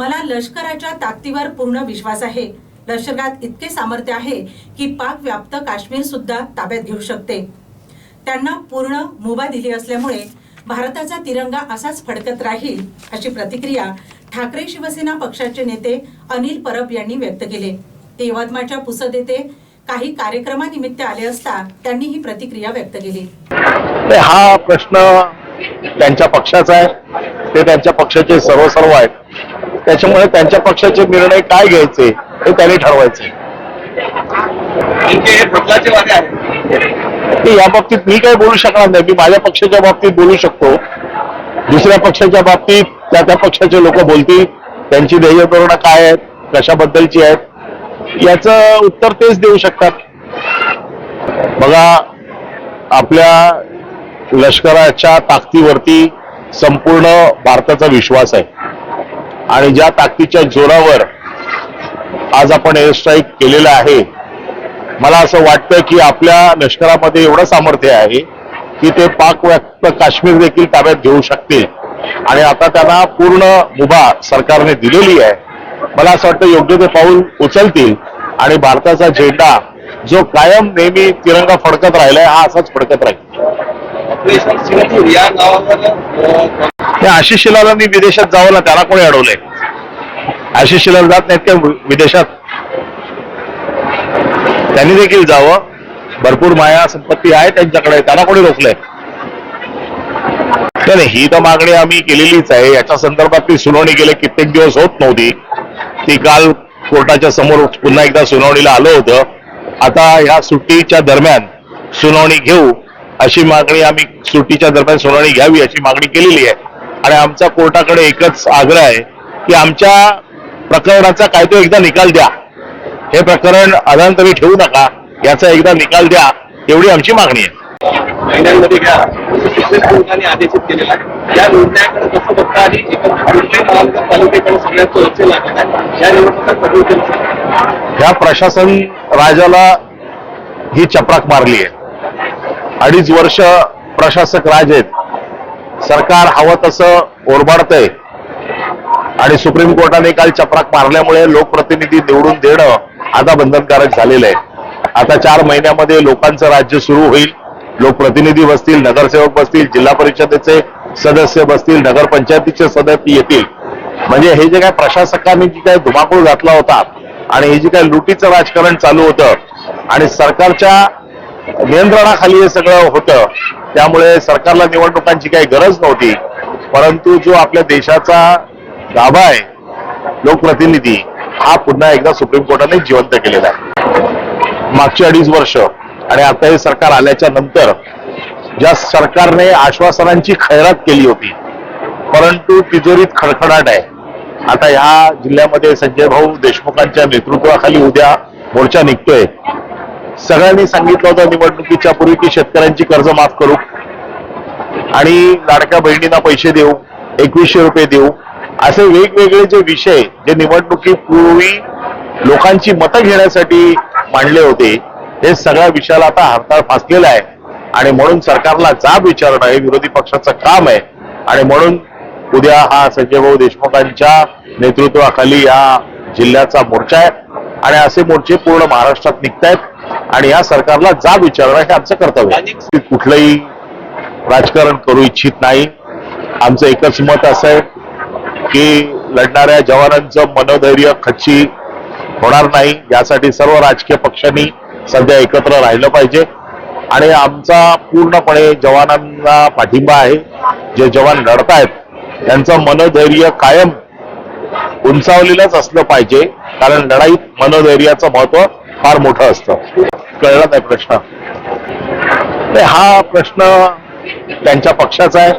मला लष्कराच्या ताकदीवर पूर्ण विश्वास आहे. लष्करात इतके सामर्थ्य आहे की पाक व्याप्त काश्मीर सुद्धा ताब्यात घेऊ शकते. त्यांना पूर्ण मुभा दिली असल्यामुळे भारताचा तिरंगा असाच फडकत राहील अशी प्रतिक्रिया ठाकरे शिवसेना पक्षाचे नेते अनिल परब यांनी व्यक्त केले. ते यवतमाळच्या पुसद येथे काही कार्यक्रमानिमित्त आले असता त्यांनी ही प्रतिक्रिया व्यक्त केली. हा प्रश्न त्यांच्या पक्षाचा आहे. ते त्यांच्या पक्षाचे सर्व सर्व आहेत. त्याच्यामुळे त्यांच्या पक्षाचे निर्णय काय घ्यायचे हे त्यांनी ठरवायचे. या बाबतीत मी काही बोलू शकणार नाही मी माझ्या पक्षाच्या बाबतीत बोलू शकतो. दुसऱ्या पक्षाच्या बाबतीत त्या त्या पक्षाचे लोक बोलतील त्यांची ध्येय धोरणं काय आहेत कशाबद्दलची आहेत याचं उत्तर तेच देऊ शकतात. बघा आपल्या लष्कराच्या ताकदीवरती संपूर्ण भारताचा विश्वास आहे. आणि ज्या ताकदीच्या जोरावर आज आपण एअर स्ट्राईक केलेलं आहे मला असं वाटतं की आपल्या लष्करामध्ये एवढं सामर्थ्य आहे की ते पाक व्याप्त काश्मीर देखील ताब्यात घेऊ शकतील. आणि आता त्यांना पूर्ण मुभा सरकारने दिलेली आहे. मला असं वाटतं योग्य ते पाऊल उचलतील आणि भारताचा झेंडा जो कायम नेहमी तिरंगा फडकत राहिलाय हा असाच फडकत राहील. ऑपरेशन सिंधूर मी हे आशिष विदेशात जावं ना त्याला कोणी अडवलंय? आशिष जात नाहीत का विदेशात? त्यांनी देखील जावं. भरपूर माया संपत्ती आहे त्यांच्याकडे त्यांना कोणी रोखलंय? नाही, नाही ही तर मागणी आम्ही केलेलीच आहे. याच्या संदर्भातली सुनावणी गेले कित्येक दिवस होत नव्हती. ती काल कोर्टाच्या समोर पुन्हा एकदा सुनावणीला आलं होतं. आता ह्या सुट्टीच्या दरम्यान सुनावणी घेऊ अशी मागणी आम्ही सुट्टीच्या दरम्यान सुनावणी घ्यावी अशी मागणी केलेली आहे. आणि आमचा कोर्टाकडे एकच आग्रह आहे की आमच्या प्रकरणाचा काय तो एकदा निकाल द्या. हे प्रकरण अधांतरी ठेवू नका याचा एकदा निकाल द्या एवढी आमची मागणी आहे. महिन्यांमध्ये घ्या. असं सुप्रीम कोर्टाने आदेशित केलेलं आहे. या निर्णयाकडे कसं बघता आणि एकंदरीत मुंबई महानगरपालिकेकडे सगळ्यांचं लक्ष लागत आहे. या निवडणुका कधी होतील ह्या प्रशासन राजाला ही चपराक मारली आहे. अडीच वर्ष प्रशासक राज आहेत. सरकार हवं तसं ओरबाडतंय. आणि सुप्रीम कोर्टाने काल चपराक मारल्यामुळे लोकप्रतिनिधी निवडून देणं आता बंधनकारक झालेलं आहे. आता चार महिन्यामध्ये लोकांचं राज्य सुरू होईल. लोकप्रतिनिधी बसतील नगरसेवक बसतील जिल्हा परिषदेचे सदस्य बसतील नगरपंचायतीचे सदस्य येतील. म्हणजे हे जे काय प्रशासकांनी जी काय धुमाकूळ घातला होता आणि हे जे काय लुटीचं राजकारण चालू होतं आणि सरकारच्या नियंत्रणाखाली हे सगळं होतं. त्यामुळे सरकारला निवडणुकांची काही गरज नव्हती. परंतु जो आपल्या देशाचा गाभा आहे लोकप्रतिनिधी हा पुन्हा एकदा सुप्रीम कोर्टाने जिवंत केलेला आहे. मागची अडीच वर्ष आणि आता हे सरकार आल्याच्यानंतर ज्या सरकारने आश्वासनांची खैरात केली होती परंतु तिजोरीत खडखडाट आहे. आता ह्या जिल्ह्यामध्ये संजय भाऊ देशमुखांच्या नेतृत्वाखाली उद्या मोर्चा निघतोय. सगळ्यांनी सांगितलं होतं निवडणुकीच्या पूर्वी की शेतकऱ्यांची कर्ज माफ करू. आणि लाडक्या बहिणींना पैसे देऊ एकवीसशे रुपये देऊ. असे वेगवेगळे जे विषय जे निवडणुकीपूर्वी लोकांची मतं घेण्यासाठी मांडले होते हे सगळ्या विषयाला आता हरताळ फासलेला आहे. आणि म्हणून सरकारला जाब विचारणं हे विरोधी पक्षाचं काम आहे. आणि म्हणून उद्या हा संजय भाऊ देशमुखांच्या नेतृत्वाखाली या जिल्ह्याचा मोर्चा आहे. आणि असे मोर्चे पूर्ण महाराष्ट्रात निघतायत. आणि या सरकारला जाब विचारणं हे आमचं कर्तव्य आहे. कुठलंही राजकारण करू इच्छित नाही. आमचं एकच मत असं आहे की लढणाऱ्या जवानांचं मनोधैर्य खच्ची होणार नाही. यासाठी सर्व राजकीय पक्षांनी सध्या एकत्र राहिलं पाहिजे. आणि आमचा पूर्णपणे जवानांना पाठिंबा आहे. जे जवान लढतायत त्यांचं मनोधैर्य कायम उंचावलेलंच असलं पाहिजे. कारण लढाईत मनोधैर्याचं महत्त्व फार मोठं असतं. कळला नाही प्रश्न? हा प्रश्न त्यांच्या पक्षाचा आहे.